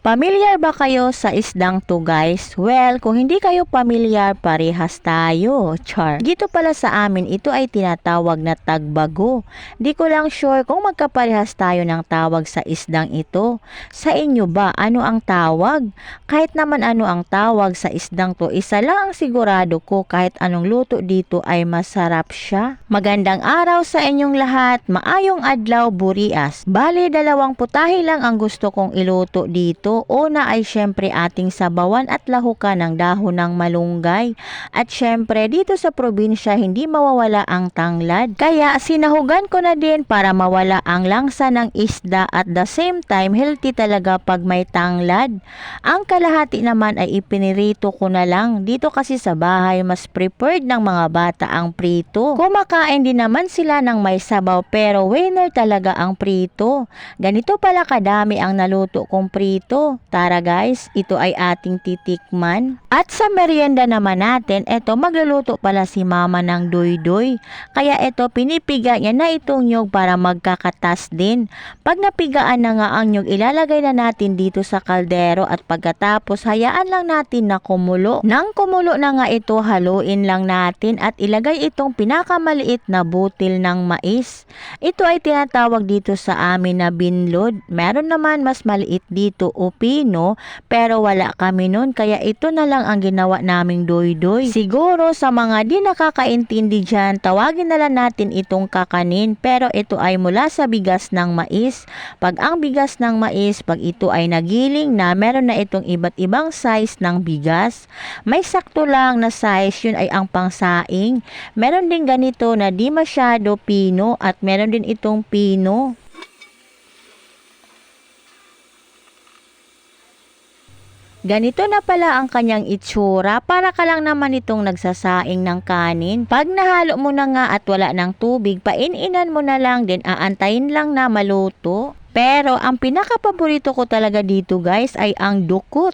Pamilyar ba kayo sa isdang to guys? Well, kung hindi kayo pamilyar, parehas tayo. Char. Dito pala sa amin, ito ay tinatawag na tagbago. Di ko lang sure kung magkaparehas tayo ng tawag sa isdang ito. Sa inyo ba, ano ang tawag? Kahit naman ano ang tawag sa isdang to, isa lang ang sigurado ko kahit anong luto dito ay masarap siya. Magandang araw sa inyong lahat, maayong adlaw burias. Bale, dalawang putahe lang ang gusto kong iluto dito. Una ay syempre ating sabawan at lahukan ng dahon ng malunggay. At syempre, dito sa probinsya, hindi mawawala ang tanglad. Kaya sinahugan ko na din para mawala ang langsa ng isda at the same time, healthy talaga pag may tanglad. Ang kalahati naman ay ipinirito ko na lang. Dito kasi sa bahay, mas preferred ng mga bata ang prito. Kumakain din naman sila ng may sabaw pero winner talaga ang prito. Ganito pala kadami ang naluto kong prito. Tara guys, ito ay ating titikman. At sa merienda naman natin, eto magluluto pala si mama ng doy-doy. Kaya eto pinipiga niya na itong nyog para magkakatas din. Pag napigaan na nga ang nyog, ilalagay na natin dito sa kaldero at pagkatapos hayaan lang natin na kumulo. Nang kumulo na nga ito, haluin lang natin at ilagay itong pinakamaliit na butil ng mais. Ito ay tinatawag dito sa amin na binlod. Meron naman mas maliit dito o pino pero wala kami nun kaya ito na lang ang ginawa naming doy-doy. Siguro sa mga di nakakaintindi dyan, tawagin na lang natin itong kakanin pero ito ay mula sa bigas ng mais. Pag ang bigas ng mais, pag ito ay nagiling na, meron na itong iba't ibang size ng bigas. May sakto lang na size, yun ay ang pangsaing. Meron din ganito na di masyado pino at meron din itong pino. Ganito na pala ang kanyang itsura para ka lang naman itong nagsasaing ng kanin. Pag nahalo mo na nga at wala ng tubig, paininan mo na lang din aantayin lang na maluto. Pero ang pinaka-paborito ko talaga dito guys ay ang dukot.